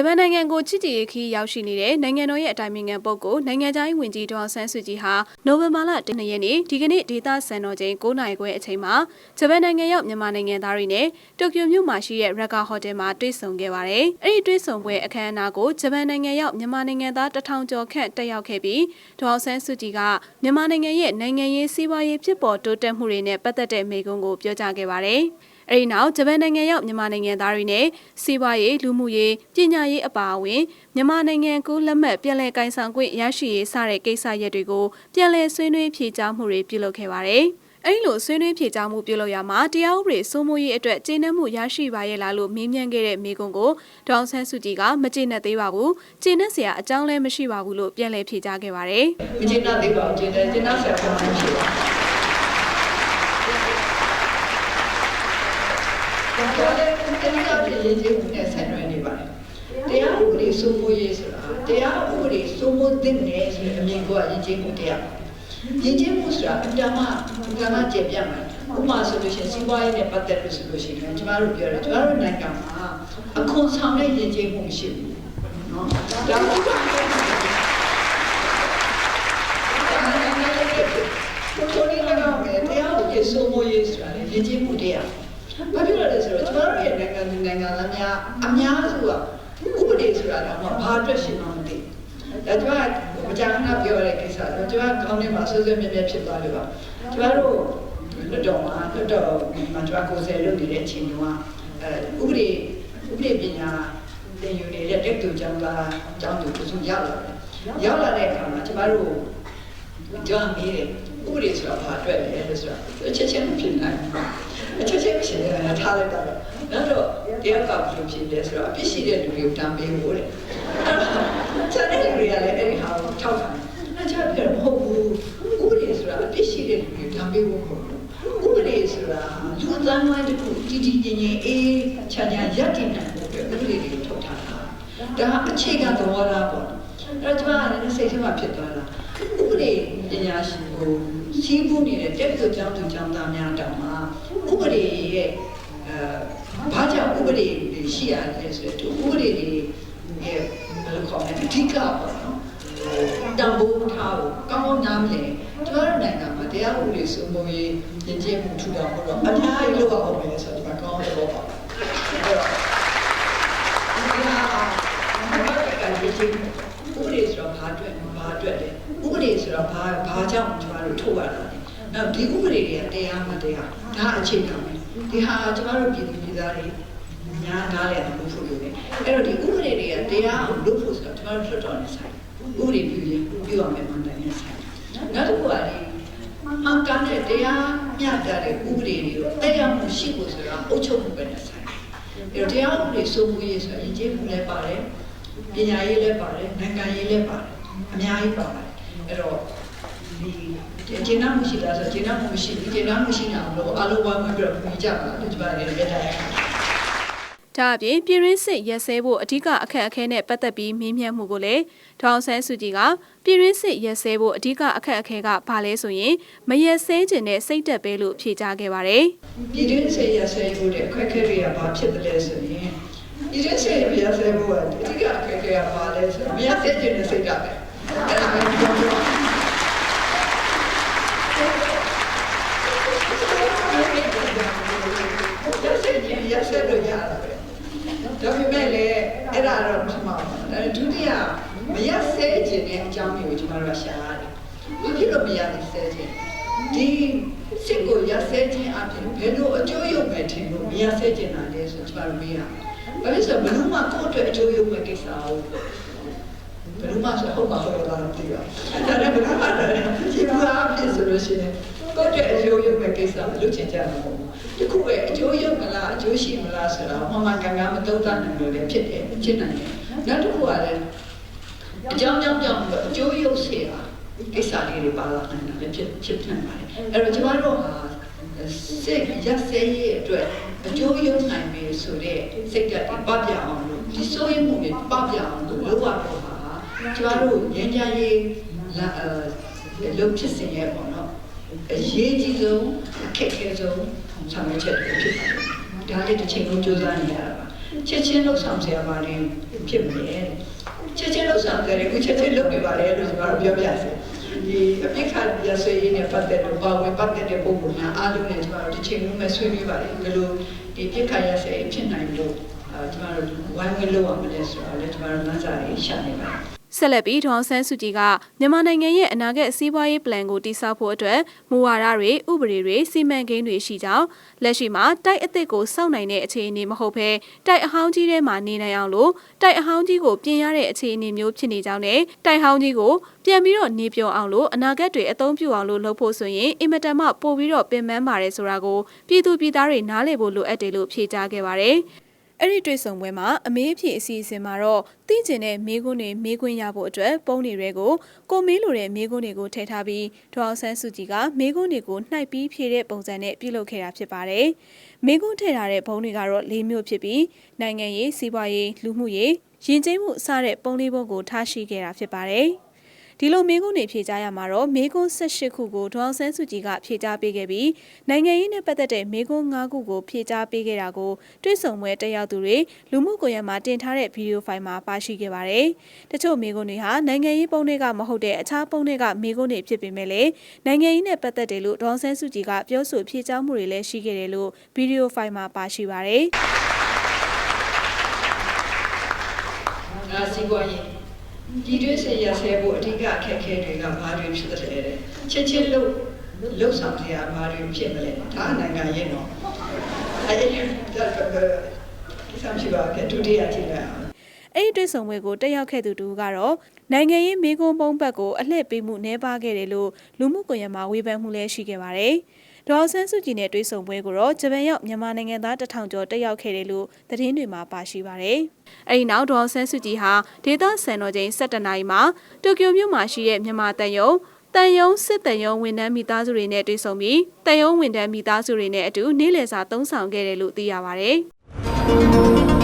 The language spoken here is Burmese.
ဂျပန်နိုင်ငံကိုချစ်ကြည်ရေးခီးရောက်ရှိနေတဲ့နိုင်ငံတော်ရဲ့အတိုင်ပင်ခံပုဂ္ဂိုလ်နိုင်ငံသားရေးဝန်ကြီးဒေါ်အောင်ဆန်းစုကြည်ဟာနိုဝင်ဘာလ၁ရက်နေ့ဒီကနေ့ဒေသစံတော်ချိန်9:00နာရီခွဲအချိန်မှာဂျပန်နိုင်ငံရောက်မြန်မာနိုင်ငံသားတွေနဲ့တိုကျိုမြို့မှာရှိတဲ့ရက်ကာဟိုတယ်မှာတွေ့ဆုံခဲ့ပါတယ်။အဲ့ဒီတွေ့ဆုံပွဲအခမ်းအနားကိုဂျပန်နိုင်ငံရောက်မြန်မာနိုင်ငံသားတထောင်ကျော်ခန့်တက်ရောက်ခဲ့ပြီးဒေါ်အောင်ဆန်းစုကြည်ကမြန်မာနိုင်ငံရဲ့နိုင်ငံရေးစီးပွားရေးဖြစ်ပေါ်တိုးတက်မှုတွေနဲ့ပတ်သက်တဲ့မိန့်ခွန်းကိုပြောကြားခဲ့ပါတယ်။ အဲဒီနောက်ဂျပန်နိုင်ငံရောက်မြန်မာနိုင်ငံသားတွေနဲ့စီးပွားရေးလူမှုရေးပညာရေးအပါအဝင်မြန်မာနိုင်ငံကိုလက်မှတ်ပြည်လဲကင်ဆောင်ခွင့်ရရှိရေးစတဲ့ကိစ္စရပ်တွေကိုပြည်လဲဆွေးနွေးဖြေကြားမှုတွေပြုလုပ်ခဲ့ပါတယ်။အဲဒီလိုဆွေးနွေးဖြေကြားမှုပြုလုပ်ရမှာတရားဥပဒေစိုးမိုးရေးအတွက်ကျေနပ်မှုရရှိပါရဲ့လားလို့မေးမြန်းခဲ့တဲ့မေကွန်ကိုဒေါအောင်ဆန်းစုကြည်ကမကျေနပ်သေးပါဘူး။ကျေနပ်စရာအကြောင်းလည်းမရှိပါဘူးလို့ပြန်လည်ဖြေကြားခဲ့ပါတယ်။မကျေနပ်သေးပါဘူးကျေနပ်ကျေနပ်ဆရာပြောမှရှိပါဒါလည်း တရားဖြစ်ရေးခြင်းနဲ့ဆက်နွယ်နေပါတယ်တရားဥပဒေစိုးမိုးရေးဆိုတာတရားဥပဒေစိုးမိုးတဲ့နယ်ဆိုတဲ့အမြင်ကိုရည်ချင်းမှုတရားရည်ချင်းမှုဆိုတာအတ္တမကဏ္ဍကျေပြတ်မှာဥပမာဆိုလို့ရှိရင်စီးပွားရေးနဲ့ပတ်သက်လို့ဆိုလို့ရှိရင်ကျမတို့ပြောတယ်ကျမတို့နိုင်ငံမှာအခွန်ဆောင်တဲ့ရည်ချင်းမှုမရှိဘူးနော်ဒါကကိုယ်တိုင်လည်းပဲတရားဥပဒေစိုးမိုးရေးဆိုတာရည်ချင်းမှုတရားဘာဖြစ်လို့လဲဆိုတော့ကျမတို့ရဲ့ နိုင်ငံသူနိုင်ငံသားများအများစုကဥပဒေဆိုတာတော့ဘာအတွက်ရှိမှမသိဒါကျမမကြာခဏပြောရတဲ့ကိစ္စတော့ကျမကောင်းနေမှာဆွဆွမြဲမြဲဖြစ်သွားလို့ပါကျမတို့လွတ်တော်မှာလွတ်တော်မှာကျမကိုယ်ဆယ်လုပ်နေတဲ့အချိန်တုန်းကအဲဥပဒေဥပဒေပညာသင်ယူနေတဲ့တက်တူကျောင်းသားကျောင်းသူတို့ဆိုရောက်လာတယ်ရောက်လာတဲ့အခါမှာကျမတို့ကြောင်းမေးတယ်ဥပဒေဆိုတာဘာအတွက်လဲလို့ဆိုတော့ချက်ချင်းမဖြစ်နိုင်ဘူးအချက်ချင်းမရှိတယ်ထားလိုက်တာတော့နောက်တော့ တရားကဘယ်လိုဖြစ်လဲဆိုတော့အပြစ်ရှိတဲ့လူတွေကိုတမ်းပေးဖို့တဲ့ချက်တဲ့လူတွေကလည်းအဲ့ဒီဟာကိုထောက်ခံတယ်အဲ့ချက်ပြမဟုတ်ဘူးဥပဒေဆိုတာအပြစ်ရှိတဲ့လူတွေကိုတမ်းပေးဖို့မဟုတ်ဘူးဥပဒေဆိုတာလူအသံဝိုင်းတစ်ခုတည်တည်ငြိမ်ငြိမ်အေးချာချာရပ်တည်နိုင်ဖို့အတွက်ဥပဒေတွေထုတ်ထားတာဒါအခြေခံသဘောထားပေါ့အဲ့တော့ကျွန်မကလည်းစိတ်ထဲမှာဖြစ်သွားတာဥပဒေပညာရှင်ကိုစီးပူးနေတဲ့တက်သူကျောင်းသူကျောင်းသားများတောင်မှဥပဒေရဲ့အဲဘာကြောင့် ဥပဒေတွေရှိရလဲဆိုတော့ဥပဒေတွေရဲ့ဘယ်လိုခေါ်လဲအဓိကပေါ့နော်တံပိုးထားဖို့ကောင်းကောင်းနားမလည်ကျမတို့နိုင်ငံမှာတရားဥပဒေစိုးမိုးရေးရည်ကြည်မှုထူထောင်ဖို့တော့အများကြီးလုပ်ရအောင်ပဲဆိုတော့ဒီမှာကောင်းတဲ့ဘောပါအဲ့တော့ဒီဟာဘာပဲကရည်ကြည်မှုဥပဒေဆိုတော့ဘာအတွက်ဘာအတွက်လဲဥပဒေဆိုတော့ဘာဘာကြောင့်ကျမတို့ထုတ်ရတာလဲနောက်ဒီဥပဒေတွေကတရားမတရားဒါအခြေခံပဲဒီဟာကျမတို့ပြည်သူပြည်သားတွေ ညားနားလဲလို့ဖို့လို့လေအဲ့တော့ဒီဥပဒေတွေကတရားအောင်လုပ်ဖို့ဆိုတော့ကျမတို့လွတ်တော်နေဆိုင်ဥပဒေပြုရင်ပြုရမယ်မှန်တယ်နေဆိုင်နောက်တစ်ခုကလေမှန်ကန်တဲ့တရားမျှတတဲ့ဥပဒေတွေကိုတရားမှုရှိဖို့ဆိုတာအုပ်ချုပ်မှုပဲနေဆိုင်အဲ့တော့တရားဥပဒေစိုးမိုးရေးဆိုတာရည်ကြည်မှုလည်းပါတယ်ပညာရေးလည်းပါတယ်နိုင်ငံရေးလည်းပါတယ်အများကြီးပါတယ်အဲ့တော့ဒီကျေနပ်မှုရှိတာဆိုကျေနပ်မှုမရှိဘူးကျေနပ်မှုရှိတာလို့အလုံးဝမပြတ်ပြီးကြပါလားဒီပါလေလက်တိုင်း ဒါအပြင်ပြည်ရင်းစစ်ရက်စဲဖို့အဓိကအခက်အခဲနဲ့ပတ်သက်ပြီးမေးမြန်းမှုကိုလည်းဒေါအောင်ဆန်းစုကြည်ကပြည်ရင်းစစ်ရက်စဲဖို့အဓိကအခက်အခဲကဘာလဲဆိုရင်မရက်စဲခြင်းနဲ့စိတ်တက်ပဲလို့ဖြေကြားခဲ့ပါတယ်ပြည်တွင်းစေရဆဲဖို့တဲ့အခက်အခဲတွေကဘာဖြစ်တယ်လဲဆိုရင်ပြည်တွင်းစေရဆဲဖို့ကအဓိကအခက်အခဲကဘာလဲဆိုတော့မရစေခြင်းနဲ့စိတ်ကပဲအဲ့ဒါပဲပြောပြောရက်စဲခြင်းရက်စဲလို့ရတာပဲဒါပေမဲ့လည်းအဲ့ဒါတော့မမှန်ဘူးဒါဒုတိယမရဆဲခြင်းနဲ့အ ကျမတို့ကရှာရတယ်။ဘာဖြစ်လို့မရလဲဆဲခြင်း။ဒီစစ်ကိုရဆဲခြင်းအပြင်ဘယ်လိုအကျိုးရုံမဲ့ထင်လို့မရဆဲခြင်းတာလဲဆိုကျမတို့မေးရ။ဘာဖြစ်ဆိုဘယ်လိုမှကိုယ့်အတွက်အကျိုးရုံမဲ့ကိစ္စအောင်ဘယ်လိုမှဆိုဟုတ်ပါဘူးလားမသိရ။ဒါနဲ့ဘယ်လိုမှလည်းဒီလိုအဖြစ်ဆိုလို့ရှိရင်ကိုယ့်အတွက်အကျိုးရုံမဲ့ကိစ္စလူချင်ကြတာပေါ့။ဒီခုပဲအကျိုးရုံမလားအကျိုးရှိမလားဆိုတာမှန်မှန်ကန်ကန်မသုံးသပ်နိုင်လို့လည်းဖြစ်တယ်ဖြစ်နိုင်တယ်။နောက်တစ်ခုကလည်းအကြောင်းကြောင့်ကြောင့် ကိစ္စလေးတွေပါလာနိုင်တယ်လည်းဖြစ်ဖြစ်နိုင်ပါတယ်အဲ့တော့ကျမတို့ဟာစိတ်ရက်စဲရဲ့အတွက်အကျိုးရုံနိုင်ပြီဆိုတဲ့စိတ်ကပပပြောင်းလို့ဒီဆိုရင်မှုတွေပပပြောင်းလို့လောက်ရတော့ဟာကျမတို့ငញ្ញရေးလာအဲလုံးဖြစ်စင်ရဲ့ပေါ့နော်အရေးကြီးဆုံးအခက်အခဲဆုံးဆောင်ရွက်ချက်တွေဖြစ်ပါတယ်ဒါလေးတစ်ချိန်လုံးစူးစမ်းနေရတာပါ ချက်ချင်းလှုပ်ဆောင်ဆရာမလေးဖြစ်မလဲချက်ချင်းလှုပ်ဆောင်ကြတယ်ခုချက်ချင်းလုပ်နေပါလေလို့ကျွန်တော်ပြောပြစေဒီအပိခတ်ရဆွေးရင်းနဲ့ပတ်သက်လို့ပါဝင်ပတ်သက်တဲ့ပုံပုံများအားလုံးနဲ့ကျွန်တော်ဒီချိန်လုံးမဲ့ဆွေးနွေးပါလေဘယ်လိုဒီပိခတ်ရဆွေးဖြစ်နိုင်လို့အဲကျွန်တော်ဝိုင်းဝန်းလုပ်ရမလဲဆိုတော့လည်းကျွန်တော်လမ်းစာရေးရှာနေပါတယ် ဆက်လက်ပြီးဒေါအောင်ဆန်းစုကြည်ကမြန်မာနိုင်ငံရဲ့အနာဂတ်စီးပွားရေးပလန်ကိုတည်ဆောက်ဖို့အတွက်မူဝါဒတွေဥပဒေတွေစီမံကိန်းတွေရှိကြောင်းလက်ရှိမှာတိုက်အစ်စ်ကိုစောင့်နိုင်တဲ့အခြေအနေမဟုတ်ဘဲတိုက်အဟောင်းကြီးထဲမှာနေနိုင်အောင်လို့တိုက်အဟောင်းကြီးကိုပြင်ရတဲ့အခြေအနေမျိုးဖြစ်နေကြောင်းနဲ့တိုက်ဟောင်းကြီးကိုပြန်ပြီးတော့နေပြောအောင်လို့အနာဂတ်တွေအသုံးပြုအောင်လို့လုပ်ဖို့ဆိုရင်အင်မတန်မှပို့ပြီးတော့ပင်ပန်းပါတယ်ဆိုတာကိုပြည်သူပြည်သားတွေနားလည်ဖို့လိုအပ်တယ်လို့ဖြေကြားခဲ့ပါတယ်။ အဲ့ဒီတွေ့ဆုံပွဲမှာအမေးအဖြေအစီအစဉ်မှာတော့သိကျင်တဲ့မေးခွန်းတွေမေးခွင့်ရဖို့အတွက်ပုံးတွေကိုကိုမေးလိုတဲ့မေးခွန်းတွေကိုထည့်ထားပြီးဒေါအောင်ဆန်းစုကြည်ကမေးခွန်းတွေကိုနှိုက်ပြီးဖြေတဲ့ပုံစံနဲ့ပြုလုပ်ခဲ့တာဖြစ်ပါတယ်။မေးခွန်းထည့်ထားတဲ့ပုံးတွေကတော့၄မျိုးဖြစ်ပြီးနိုင်ငံရေးစီးပွားရေးလူမှုရေးယဉ်ကျေးမှုစတဲ့ပုံလေးပုံကိုထားရှိခဲ့တာဖြစ်ပါတယ်။ ဒီလိုမေးခွန်းတွေဖြေကြားရမှာတော့မေးခွန်း18ခုကိုဒေါအောင်ဆန်းစုကြည်ကဖြေကြားပေးခဲ့ပြီးနိုင်ငံရေးနဲ့ပတ်သက်တဲ့မေးခွန်း9ခုကိုဖြေကြားပေးခဲ့တာကိုတွေ့ဆုံပွဲတက်ရောက်သူတွေလူမှုကွန်ရက်မှာတင်ထားတဲ့ဗီဒီယိုဖိုင်မှာပါရှိခဲ့ပါတယ်။တချို့မေးခွန်းတွေဟာနိုင်ငံရေးပုံတွေကမဟုတ်တဲ့အခြားပုံတွေကမေးခွန်းတွေဖြစ်ပေမဲ့လည်းနိုင်ငံရေးနဲ့ပတ်သက်တယ်လို့ဒေါအောင်ဆန်းစုကြည်ကပြောဆိုဖြေကြားမှုတွေလည်းရှိခဲ့တယ်လို့ဗီဒီယိုဖိုင်မှာပါရှိပါတယ်။ငါစီးပွားရေး ဒီတွင်းစရဆဲဖို့အဓိကအခက်အခဲတွေကဘာတွေဖြစ်တဲ့လဲချက်ချင်းလို့လှုပ်ဆောင်စရာဘာတွေဖြစ်မလဲဒါနိုင်ငံရေးတော့အဲဒီဒါကဒီဆောင်ရှိပါကဒုတိယကြည့်ရအောင် အဲ့ဒီတွေ့ဆုံပွဲကိုတက်ရောက်ခဲ့သူတူကတော့နိုင်ငံရေးမေကွန်းပုံးဘက်ကိုအလှည့်ပေးမှုနှဲပါခဲ့တယ်လို့လူမှုကွန်ရက်မှာဝေဖန်မှုလည်းရှိခဲ့ပါတယ်။ဒေါ်အောင်ဆန်းစုကြည်နဲ့တွေ့ဆုံပွဲကိုတော့ဂျပန်ရောက်မြန်မာနိုင်ငံသားတထောင်ကျော်တက်ရောက်ခဲ့တယ်လို့သတင်းတွေမှာပါရှိပါတယ်။အဲဒီနောက်ဒေါ်အောင်ဆန်းစုကြည်ဟာဒေသစံတော်ချိန်17နာရီမှာတိုကျိုမြို့မှာရှိတဲ့မြန်မာတန်ယုံတန်ယုံစစ်တန်ယုံဝန်ထမ်းမိသားစုတွေနဲ့တွေ့ဆုံပြီးတန်ယုံဝန်ထမ်းမိသားစုတွေနဲ့အတူနေ့လည်စာသုံးဆောင်ခဲ့တယ်လို့သိရပါတယ်။